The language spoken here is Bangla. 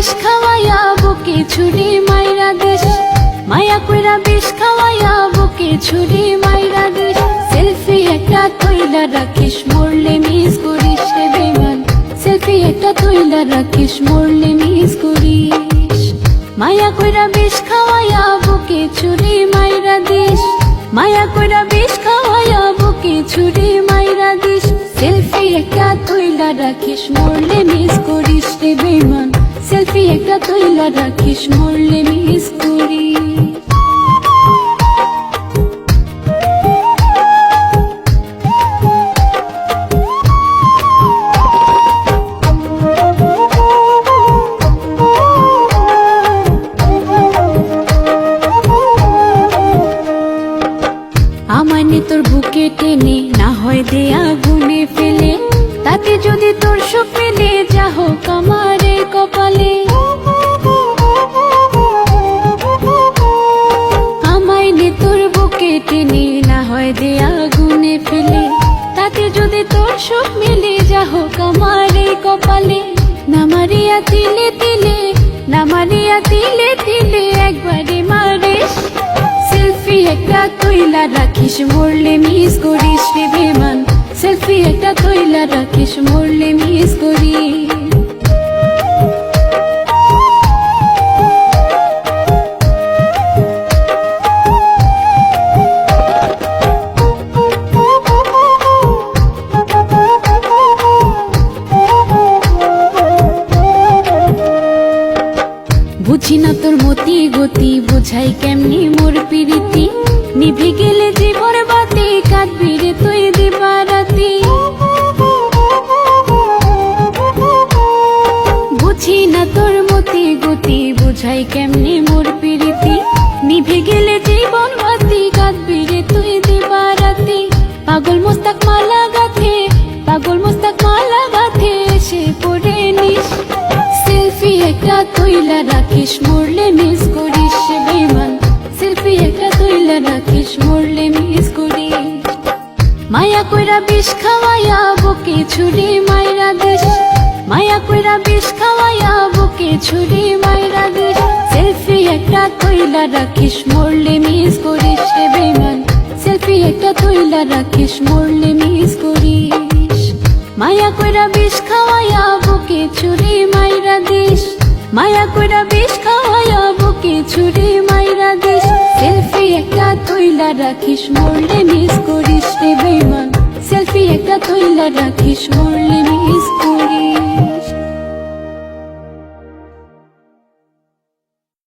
বিষ খাওয়াইয়া বুকে ছুরি মাইরা দেশ মায়া কইরা বিষ খাওয়াইয়া বুকে ছুরি মাইরা দেশ সেলফি একটা তৈলা রাখিস, মরলে মিস করিস রে বেমান সেলফি একটা তৈলা রাখিস, মরলে মিস করিস। মায়া কইরা বিষ খাওয়াইয়া বুকে ছুরি মাইরা দিস। মায়া কইরা বিষ খাওয়াইয়া বুকে ছুরি মাইরা দিস। সেলফি একটা তৈলা রাখিস, মরলে মিস করিস রে বেমান সেলফি একটা তৈলা রাখিস, মরলে মিস করিস আমানে তোর বুকে টেনে, না হয় দে আগুনে তাতে যদি তোর সুখ মেলে যা হোক কপালে। আমায় নে তোর বুকে টেনে, না হয় দে আগুনে ফেলে। তাতে যদি তোর সুখ মেলে যা হোক আমারে কপালে। না মারিয়া তিলে তিলে, না মারিয়া তিলে তিলে একবারে মারিস। সেলফি একটা তৈলা রাখিস, মরলে মিস করিস রে সেলফি একটা তৈলা রাখিস, মরলে মিস করিস বুঝি না তোর মতি গতি, বুঝাই কেমনি মোর পিরিতি। নিভে গেলে জীবর বাতি কাঁদবি রে তুই না তোর মতি গতি, বুঝাই কেমনি মোর পিরিতি? নিভে গেলে জীবন বাতি, কাঁদবি রে তুই দিবারাতি। পাগল মোস্তাক মালা গাথে, পাগল মোস্তাক মালা গাথে, এসে পড়ে নিস। সেলফি একটা তৈলা রাখিস, মরলে মিস করিস, সে বেমান সেলফি একটা তৈলা রাখিস, মরলে মিস করিস। মায়া কইরা বিষ খাওয়াইয়া, বুকে ছুরি মাইরা দেশ মায়া কইরা বিষ খাওয়াইয়া বুকে ছুরি মাইরা দেশ সেলফি একটা তৈলা রাখিস, মরলে মিস করিস রে বেমান সেলফি একটা তৈলা রাখিস, মরলে মিস করিস। মায়া কইরা বিষ খাওয়াইয়া বুকে ছুরি মাইরা দিস? মায়া কইরা বিষ খাওয়াইয়া বুকে ছুরি মাইরা দিস? সেলফি একটা তৈলা রাখিস, মরলে মিস করিস রে বেমান সেলফি একটা তৈলা রাখিস, মরলে